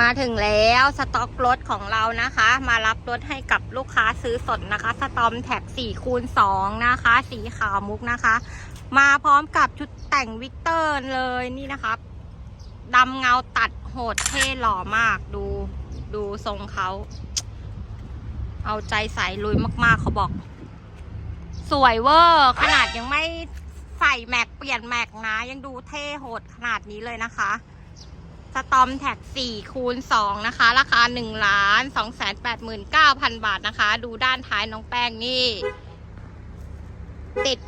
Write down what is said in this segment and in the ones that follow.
มาถึงแล้วสต็อกรถของเรานะคะ มารับรถให้กับลูกค้าซื้อสดนะคะ สตอมแท็ก4คูณ2นะคะ สีขาวมุกนะคะ มาพร้อมกับชุดแต่งวิกเตอร์เลยนี่นะครับดำเงาตัดโหดเท่หล่อมากดูดูทรงเขา เอาใจใส่ลุยมากๆเขาบอก สวยเวอร์ขนาดยังไม่ใส่แม็กเปลี่ยนแม็กนะ ยังดูเท่โหดขนาดนี้เลยนะคะ สตอมแท็ก4คูณ2นะคะ ราคา1ล้าน2 8 9 0 0 0 บาทนะคะ ดูด้านท้ายน้องแป้งนี่ ติด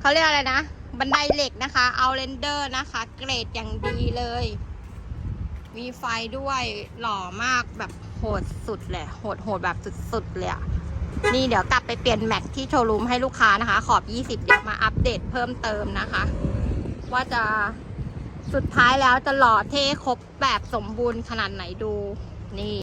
เขาเรียกอะไรนะ บันไดเหล็กนะคะ เอาเรนเดอร์นะคะ เกรดอย่างดีเลย มีไฟด้วยหล่อมากแบบโหดสุดเลยโหดโหดแบบสุดๆเลยอะนี่เดี๋ยวกลับไปเปลี่ยนแม็กที่โชว์รูมให้ลูกค้านะคะ ขอบ 20 เดี๋ยวมาอัปเดตเพิ่มเติมนะคะ ว่าจะ สุดท้ายแล้วจะหล่อเท่ครบแบบสมบูรณ์ขนาดไหนดู นี่